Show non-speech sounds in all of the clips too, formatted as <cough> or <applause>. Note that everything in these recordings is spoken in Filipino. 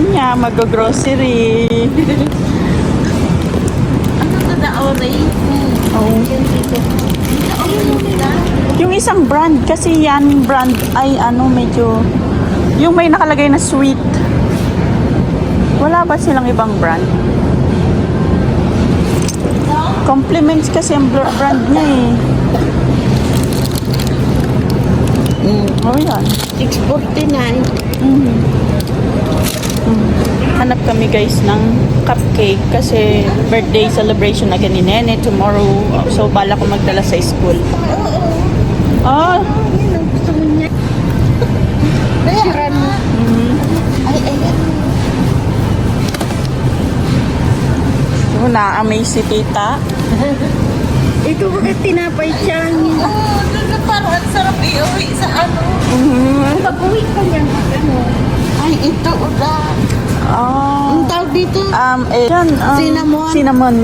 time niya, mag-grocery. Ano to na orange? Nila. Yung isang brand, kasi yan brand ay ano, medyo, yung may nakalagay na sweet. Wala ba silang ibang brand? Compliments kasi ang br- brand niya eh. Mm. Oh, yan. 649. Mm. Mm. Hanap kami guys ng cupcake kasi birthday celebration again ni Nene tomorrow. So bala ko magdala sa school. Oo. Oh, ang gusto mo niya. Bayaran mo. mm. Ay, ayan. So, na-amaze si tita. Ito bakit tinapay siya? Oo, oh, parang ang sarap iuwi sa ano. Mhm. Pag-uwi ka niya. Ano? Ay, ito ulan. Oh. Ang tawag dito? Um, eh, yan, um, Cinnamon. Cinnamon.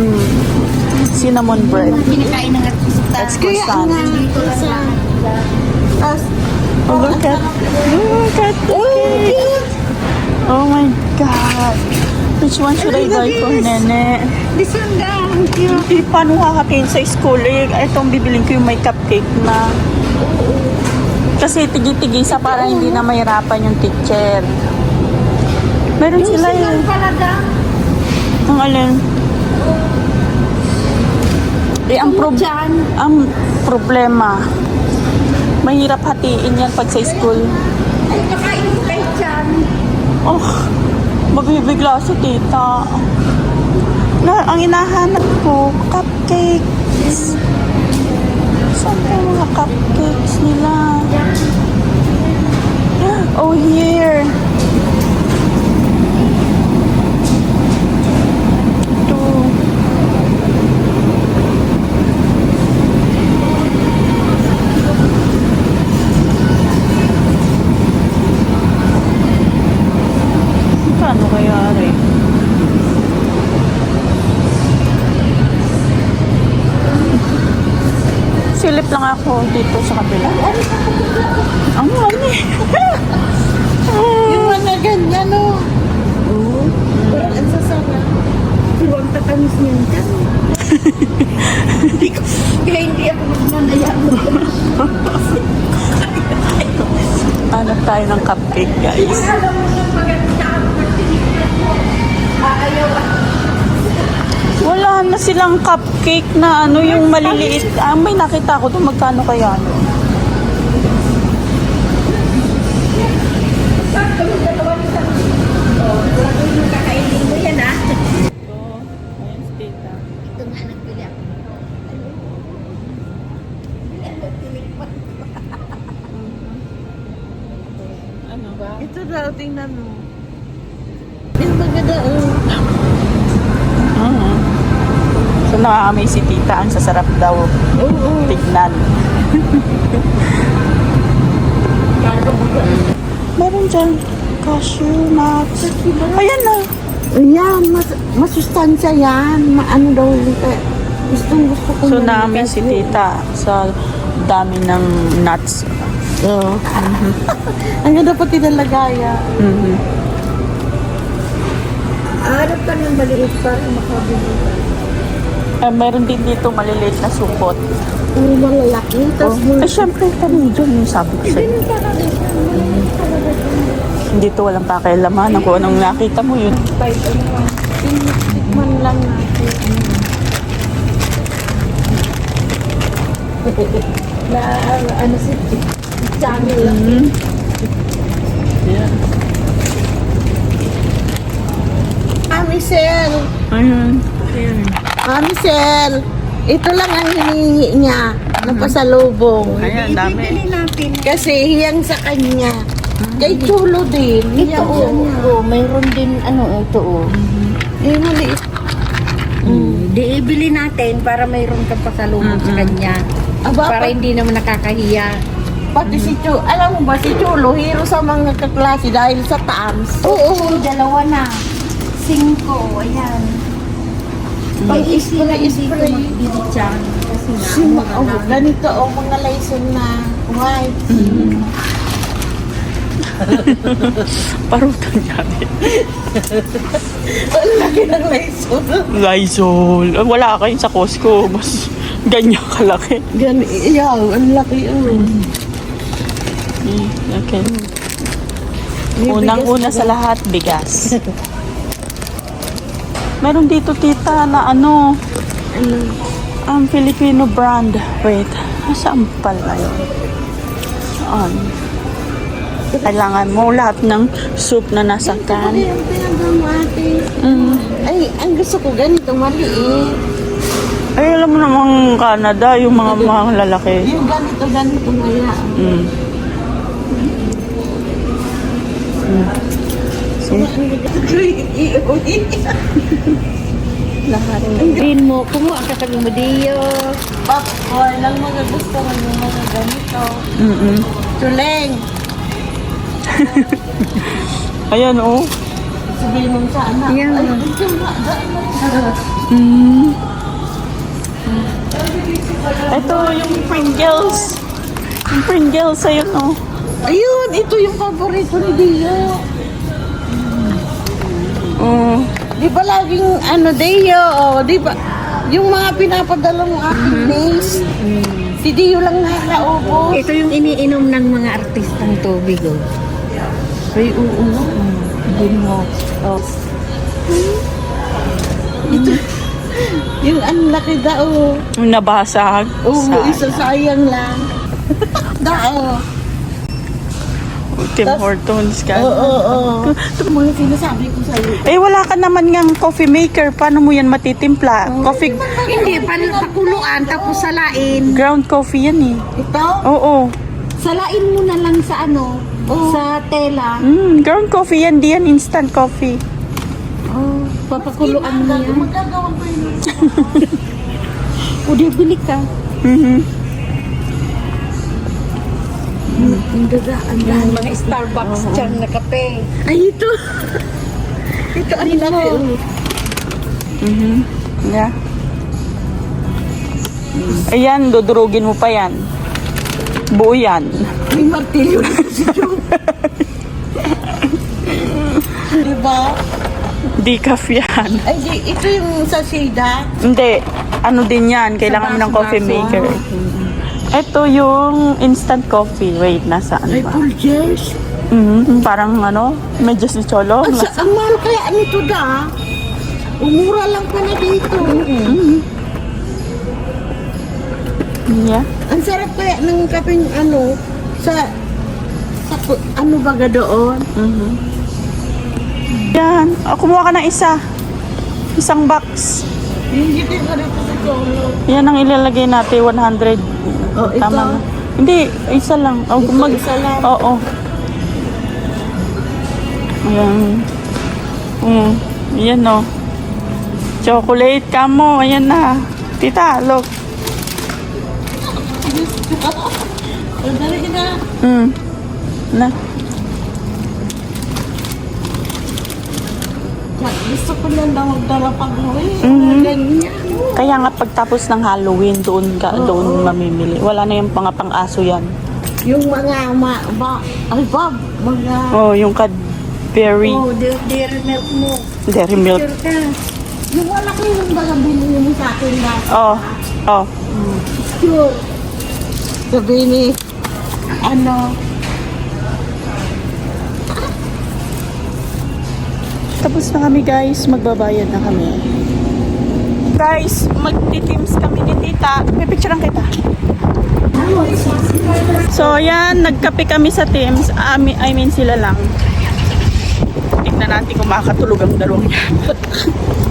Cinnamon bread. Pinakain ng artista. That's Kaya croissant. nga, dito sa... Tapos, Oh, look at, look at the cake. Oh my God. Which one should I buy for Nene? This one lang. Hindi, paano kakakin sa school? Eh, itong bibiling ko yung may cupcake na. Kasi tigi-tigisa para hindi na mahirapan yung teacher. Meron sila yun. Talaga. Ang alin? Eh, ang, prob- Diyan. ang problema, mahirap hatiin yan pag sa school. Ay, nakain ko kayo dyan. Oh, magbibigla si tita. Na, ang inahanap ko, cupcakes. Saan ba yung mga cupcakes nila? Oh, here. Ito. Paano kaya rin? Silip lang ako dito sa kabila. Ang mami. Yung mga ganyan, no? Oo. Parang ang sasama. Huwag tatamis niyan ko, kaya hindi ako magnanayaan. Hanap tayo ng cupcake, guys. Alam mo Wala na silang cupcake na ano, yung maliliit. Ah, may nakita ko doon. Magkano kaya? ano? Ah. Ano ba? Ito daw, tingnan mo. Yung maganda, oh. Nakakamiss si tita. Ang sasarap daw. Oo. Tignan. Meron dyan. Cashew nuts. Ayan na. Yan, mas, masustansya yan. Maano daw yung kaya. Gustong gusto ko So, namin si tita sa dami ng nuts. Oo. <laughs> Ang ganda pati ng lagayan. Mhm. Hanap ka ng maliit para makabili. Eh, meron din dito maliliit na supot. Puro malalaki. Tapos Oh. Eh, syempre, kami dyan yung sabi ko sa'yo. Dito walang pakialaman kung anong nakita mo yun. Tikman lang natin. <laughs> na ano si channel lang. Yeah. Ah, Michelle. Ayun. Ayun. Ah, Michelle. Ito lang ang hinihingi niya ng pasalubong. Ayan, dami. Ibibili natin. Kasi hiyang sa kanya. Kay Chulo din. Ito, oo. Oh, mayroon din, ano, ito, oh. Eh, maliit. Mm. Di ibili natin para mayroon kang pasalubong sa kanya. para hindi naman nakakahiya. Pati si Chulo, alam mo ba si Chulo, hero sa mga kaklase dahil sa TAMS. Oo, dalawa na. Cinco, ayan. Pang spray, spray. Kasi na, oh, ganito, oh, mga lesson na white. <laughs> Parutan yari. Ang laki ng Lysol. Lysol. Wala kayo sa Costco. Mas ganyan kalaki. Gan, iyaw, ang laki oh. Mm, okay. Unang-una sa lahat, bigas. <laughs> Meron dito tita na ano, Ano? ang Filipino brand. Wait, saan pala yun? Saan? Kailangan mo lahat ng soup na nasa can. Mm. Ay, ang gusto ko ganito maliit. Ay, alam mo namang Canada, yung mga mga lalaki. Yung ganito, ganito maya. Mm. Green mo, kumuha ka sa Gumadio. Popcorn, lang mga gusto mo yung mga ganito. Mm-mm. Tuleng. <laughs> Ayan, oh. Sabihin mo sa anak. Yan. Ay, Mm. Ito yung Pringles. Yung Pringles, ayun, oh. Ayun, ito yung paborito ni Dio. Oh. Di ba laging ano, Dio? Oh, di ba? Yung mga pinapadala mo aking days. Si Dio lang nakakaupo. Ito yung iniinom ng mga artistang tubig, oh. Ay, oo. Hindi mo. Oh. Yung ang laki. Yung nabasag. Oo, sa isa sayang lang. <laughs> dao. Tim Hortons ka. Oo, oo, oo. <laughs> Ito mga sinasabi ko sa'yo. Eh, wala ka naman ngang coffee maker. Paano mo yan matitimpla? Coffee, Hindi, pan pakuluan tapos salain. ground coffee yan eh. Ito? Oo. Salain mo na lang sa ano, sa tela. Mm, ground coffee yan. Di yan instant coffee. Oh, papakuluan mo yan. Magagawa ko yun. <laughs> O, di bili ka. Mhm. Ang daga, ang dami. Mga Starbucks dyan na kape. Ay, ito. ito ang laki. oh. Mhm. Yeah. Ayan, dudurugin mo pa yan. Buo yan. May martilyo na si <laughs> diba? Decaf yan. Ay, di, ito yung sa Shada. Hindi. Ano din yan. Kailangan mo ng coffee maker. Ito yung instant coffee. Wait, nasaan Ay, ba? Fulgers. Mhm, parang ano, medyo si Cholo. Ang, sa, ang mahal kaya nito da. Umura lang pala dito. Yeah. Ang sarap kaya ng kapeng ano, sa, sa pu- ano baga doon? Mhm. Yan. O, kumuha ka ng isa. Isang box. Hindi. Yan ang ilalagay natin, 100. Oh, ito. Tama. Hindi, isa lang. O, Ito, mag, isa lang. Oo. Ayan. Mm. Ayan o. Chocolate ka mo. Ayan na. Tita, look. <laughs> Oh, dali na. Mm. Na. Gusto ko lang daw magdala pag uwi. Mhm. Ganyan. Kaya nga pagtapos ng Halloween, doon ka, doon mamimili. Wala na yung mga pang-aso yan. Yung mga ma, ba, ay Bob, mga, Oh, yung Cadbury Oh, di- dairy milk mo. Dairy Milk. Sure ka. yung wala ko yung baga binili mo sa akin dati. Oh, oh. Sure. Sabi ni, ano, Tapos na kami guys, magbabayad na kami. Guys, magti-teams kami ni tita. Pipicturean kita. So, yan, nagkape kami sa teams. I I mean sila lang. Tignan natin kung makakatulog ang dalawang yan. <laughs>